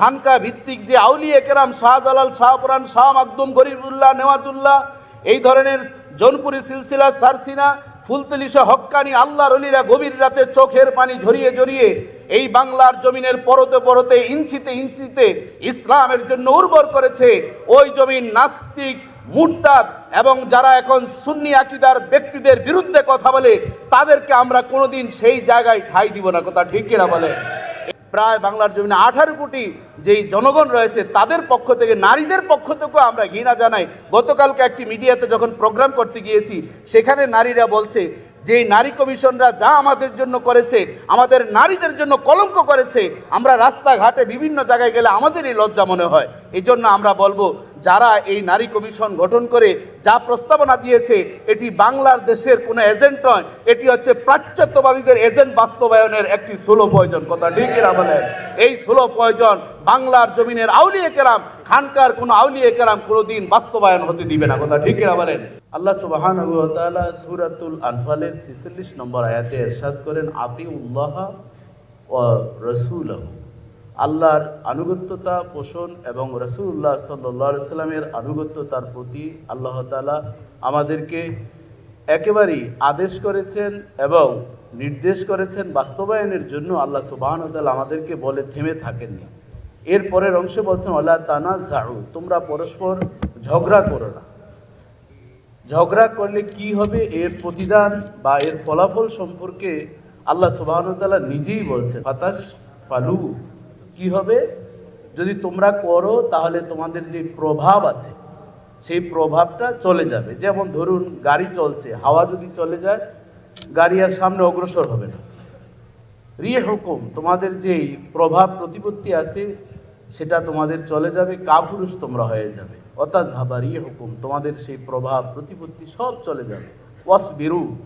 খানকা ভিত্তিক যে আউলিয়া কেরাম শাহজালাল, শাহপুরান, শাহ মাকদুম, গরিবুল্লাহ, নেওয়াজুল্লাহ, এই ধরনের জৌনপুরি সিলসিলা সারসিনা, ফুলতলিশা হক্কানি আল্লাহর অলিরা গভীর রাতে চোখের পানি ঝরিয়ে ঝরিয়ে এই বাংলার জমিনের পরতে পরতে ইঞ্চিতে ইঞ্চিতে ইসলামের জন্য উর্বর করেছে ওই জমিন নাস্তিক, মুরতাদ এবং যারা এখন সুন্নি আকিদার ব্যক্তিদের বিরুদ্ধে কথা বলে তাদেরকে আমরা কোনোদিন সেই জায়গায় ঠাই দিব না। কথা ঠিক কিনা বলে প্রায় বাংলার জমিনে আঠারো কোটি যেই জনগণ রয়েছে, তাদের পক্ষ থেকে, নারীদের পক্ষ থেকেও আমরা ঘৃণা জানাই। গতকালকে একটি মিডিয়াতে যখন প্রোগ্রাম করতে গিয়েছি, সেখানে নারীরা বলছে যে, নারী কমিশনরা যা আমাদের জন্য করেছে, আমাদের নারীদের জন্য কলঙ্ক করেছে, আমরা রাস্তাঘাটে বিভিন্ন জায়গায় গেলে আমাদেরই লজ্জা মনে হয়। এই জন্য আমরা বলব যারা এই নারী কমিশন গঠন করে যা প্রস্তাবনা দিয়েছে, এটি বাংলার দেশের কোনো এজেন্ট নয়, এটি হচ্ছে প্রাচ্যত্যবাদীদের এজেন্ট বাস্তবায়নের একটি ষোলো প্রয়োজন। কথা ঠিক এরা বলেন? এই ষোলো প্রয়োজন বাংলার জমিনের আউলিয়ে কেরাম, খানকার কোনো আউলিয়ে কেরাম কোনোদিন বাস্তবায়ন হতে দিবে না। কথা ঠিক এরা বলেন? আল্লাহ সুবাহান সুরাতুল আনফালের ছিচল্লিশ নম্বর আয়াতে এরশাদ করেন আতি উল্লাহ ও রসুল আল্লাহর আনুগত্যতা পোষণ এবং রসুল্লাহ সাল্লাহ সাল্লামের আনুগত্যতার প্রতি আল্লাহ তালা আমাদেরকে একেবারেই আদেশ করেছেন এবং নির্দেশ করেছেন বাস্তবায়নের জন্য আল্লাহ সুবাহন আমাদেরকে বলে থেমে থাকেননি। এর পরের অংশে বলছেন আল্লাহ তানা ঝাড়ু তোমরা পরস্পর ঝগড়া করো না। ঝগড়া করলে কি হবে? এর প্রতিদান বা এর ফলাফল সম্পর্কে আল্লাহ সুবাহনতালা নিজেই বলছে ফাতাস ফালু কি হবে? যদি তোমরা করো, তাহলে তোমাদের যে প্রভাব আছে, সেই প্রভাবটা চলে যাবে। যেমন ধরুন, গাড়ি চলছে, হাওয়া যদি চলে যায়, গাড়ি আর সামনে অগ্রসর হবে না। রিয়ে হুকুম তোমাদের যেই প্রভাব প্রতিপত্তি আছে, সেটা তোমাদের চলে যাবে, কাপুরুষ তোমরা হয়ে যাবে। অর্থাৎ ঝাবারি হুকুম তোমাদের সেই প্রভাব প্রতিপত্তি সব চলে যাবে। ওয়াস বিরু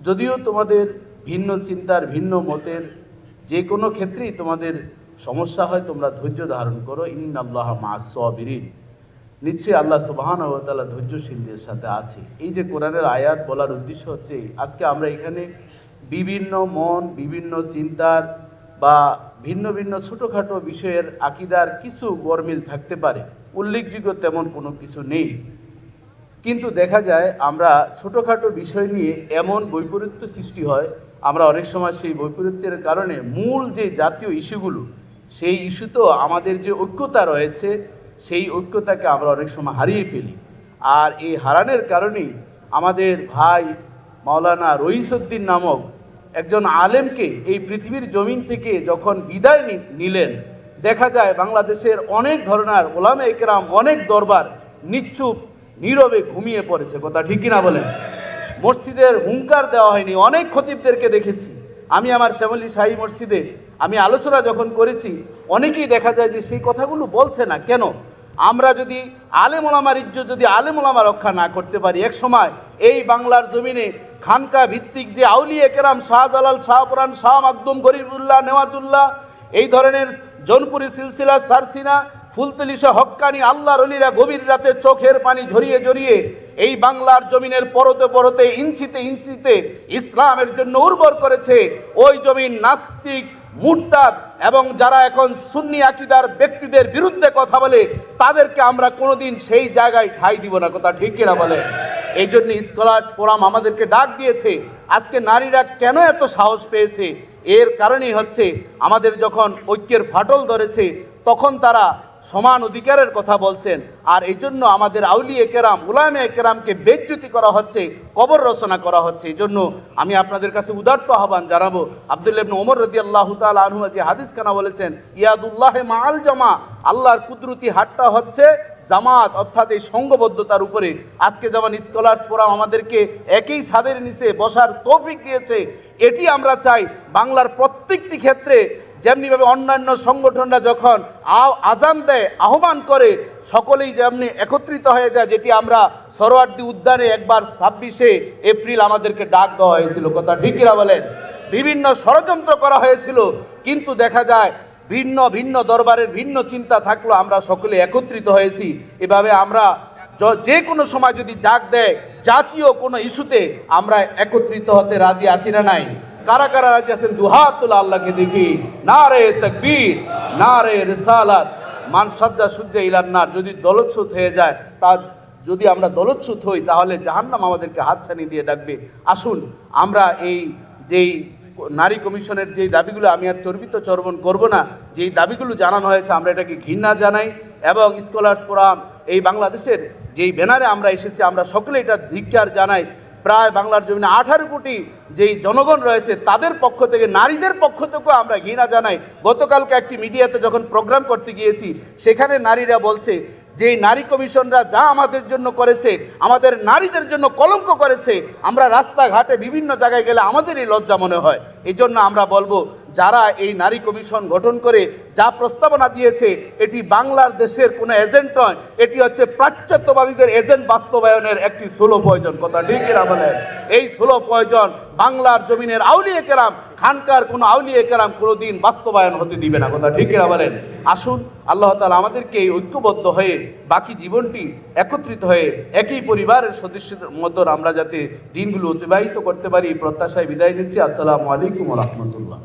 যদিও তোমাদের ভিন্ন চিন্তার, ভিন্ন মতের, যে কোনো ক্ষেত্রেই তোমাদের সমস্যা হয়, তোমরা ধৈর্য ধারণ করো। ইন্নাল্লাহ মা সবিরিন নিশ্চয়ই আল্লাহ সুবাহান ও তাআলা ধৈর্যশীলদের সাথে আছে। এই যে কোরআনের আয়াত বলার উদ্দেশ্য হচ্ছে, আজকে আমরা এখানে বিভিন্ন মন, বিভিন্ন চিন্তার বা ভিন্ন ভিন্ন ছোটোখাটো বিষয়ের আকিদার কিছু গরমিল থাকতে পারে। উল্লেখযোগ্য তেমন কোনো কিছু নেই। কিন্তু দেখা যায়, আমরা ছোটোখাটো বিষয় নিয়ে এমন বৈপরীত্য সৃষ্টি হয়, আমরা অনেক সময় সেই বৈপরীত্যের কারণে মূল যে জাতীয় ইস্যুগুলো সেই ইস্যুতেও আমাদের যে ঐক্যতা রয়েছে, সেই ঐক্যতাকে আমরা অনেক সময় হারিয়ে ফেলি। আর এই হারানের কারণেই আমাদের ভাই মাওলানা রইসুদ্দিন নামক একজন আলেমকে এই পৃথিবীর জমিন থেকে যখন বিদায় নিলেন, দেখা যায় বাংলাদেশের অনেক ধরনের ওলামে একরাম অনেক দরবার নিচ্ছুপ, নীরবে ঘুমিয়ে পড়েছে। কথা ঠিক কিনা বলেন? মসজিদের হুঙ্কার দেওয়া হয়নি, অনেক খতিবদেরকে দেখেছি। আমি আমার শ্যামলী শাহী মসজিদে আমি আলোচনা যখন করেছি, অনেকেই দেখা যায় যে সেই কথাগুলো বলছে না। কেন? আমরা যদি আলেম ওলামার ইজ্জত যদি আলেম ওলামা রক্ষা না করতে পারি, এক সময় এই বাংলার জমিনে খানকা ভিত্তিক যে আউলিয়া কেরাম শাহজালাল শাহপুরান শাহ মাকদুম, গরিবুল্লাহ, নেওয়াজুল্লাহ, এই ধরনের জৌনপুরি সিলসিলা, সারসিনা ফুলতলিশা হক্কানি আল্লাহ রলিরা গভীর রাতে চোখের পানি ঝরিয়ে ঝরিয়ে এই বাংলার জমিনের পরতে পরতে ইঞ্চিতে ইঞ্চিতে ইসলামের জন্য উর্বর করেছে। ওই জমিন নাস্তিক মুরতাদ এবং যারা এখন সুন্নি আকিদার ব্যক্তিদের বিরুদ্ধে কথা বলে, তাদেরকে আমরা কোনোদিন সেই জায়গায় ঠাই দিব না। কথা ঠিক কিনা বলে এই জন্য স্কলার্স ফোরাম আমাদেরকে ডাক দিয়েছে, আজকে নারীরা কেন এত সাহস পেয়েছে? এর কারণেই হচ্ছে আমাদের যখন ঐক্যের ফাটল ধরেছে, তখন তারা সমান অধিকারের কথা বলছেন। আর এই জন্য আমাদের আউলিয়ে কেরাম উলামে কেরামকে বেজ্জুতি করা হচ্ছে, কবর রচনা করা হচ্ছে। এই জন্য আমি আপনাদের কাছে উদার্ত আহ্বান জানাব। আবদুল্লাহ ইবনে ওমর রদি আল্লাহ তাল যে হাদিস খানা বলেছেন, ইয়াদুল্লাহে মাল জামা, আল্লাহর কুদরতি হাটটা হচ্ছে জামাত, অর্থাৎ এই সঙ্গবদ্ধতার উপরে। আজকে যেমন স্কলার্স ফোরাম আমাদেরকে একই ছাদের নিচে বসার তৌফিক দিয়েছে, এটি আমরা চাই বাংলার প্রত্যেকটি ক্ষেত্রে যেমনিভাবে অন্যান্য সংগঠনরা যখন আজান দেয়, আহ্বান করে, সকলেই যেমনি একত্রিত হয়ে যায়, যেটি আমরা সরোয়ার্দি উদ্যানে একবার ছাব্বিশে এপ্রিল আমাদেরকে ডাক দেওয়া হয়েছিল। কথা ঠিকিরা বলেন? বিভিন্ন ষড়যন্ত্র করা হয়েছিল, কিন্তু দেখা যায় ভিন্ন ভিন্ন দরবারের ভিন্ন চিন্তা থাকল, আমরা সকলে একত্রিত হয়েছি। এভাবে আমরা যে কোনো সময় যদি ডাক দেয়, জাতীয় কোনো ইস্যুতে আমরা একত্রিত হতে রাজি আসি না নাই। কারা কারা রাজি আছেন? দুহাতুল্লাহ আল্লাহকে দেখি। না রে তকবীর না রে রিসালাত। মান সজ্জা সূর্য ইলান্নার যদি দলচ্ছুত হয়ে যায়, তা যদি আমরা দলচ্ছুত হই, তাহলে জাহান্নাম আমাদেরকে হাতছানি দিয়ে ডাকবে। আসুন, আমরা এই যেই নারী কমিশনের যেই দাবিগুলো, আমি আর চর্বিত চর্বণ করব না, যেই দাবিগুলো জানানো হয়েছে, আমরা এটাকে ঘৃণা জানাই এবং স্কলার্স ফোরাম, এই বাংলাদেশের যেই ব্যানারে আমরা এসেছি, আমরা সকলে এটা ধিক্কার জানাই। প্রায় বাংলার জমিনে আঠারো কোটি যেই জনগণ রয়েছে, তাদের পক্ষ থেকে, নারীদের পক্ষ থেকেও আমরা ঘৃণা জানাই। গতকালকে একটি মিডিয়াতে যখন প্রোগ্রাম করতে গিয়েছি, সেখানে নারীরা বলছে যে নারী কমিশনরা যা আমাদের জন্য করেছে, আমাদের নারীদের জন্য কলঙ্ক করেছে, আমরা রাস্তাঘাটে বিভিন্ন জায়গায় গেলে আমাদেরই লজ্জা মনে হয়। এই জন্য আমরা বলব যারা এই নারী কমিশন গঠন করে যা প্রস্তাবনা দিয়েছে, এটি বাংলার দেশের কোনো এজেন্ট নয়, এটি হচ্ছে প্রাচ্যত্ববাদীদের এজেন্ট বাস্তবায়নের একটি ষোলো প্রয়োজন। কথা ঠিক কিনা বলেন? এই ষোলো প্রয়োজন বাংলার জমিনের আউলিয়ে কেরাম, খানকার কোনো আউলিয়ে কেরাম কোনোদিন বাস্তবায়ন হতে দিবে না। কথা ঠিক কিনা বলেন? আসুন, আল্লাহ তালা আমাদেরকে এই ঐক্যবদ্ধ হয়ে বাকি জীবনটি একত্রিত হয়ে একই পরিবারের সদস্যদের মধ্যে আমরা যাতে দিনগুলো অতিবাহিত করতে পারি প্রত্যাশায় বিদায় নিচ্ছি। আসসালামু আলাইকুম রহমতুল্লাহ।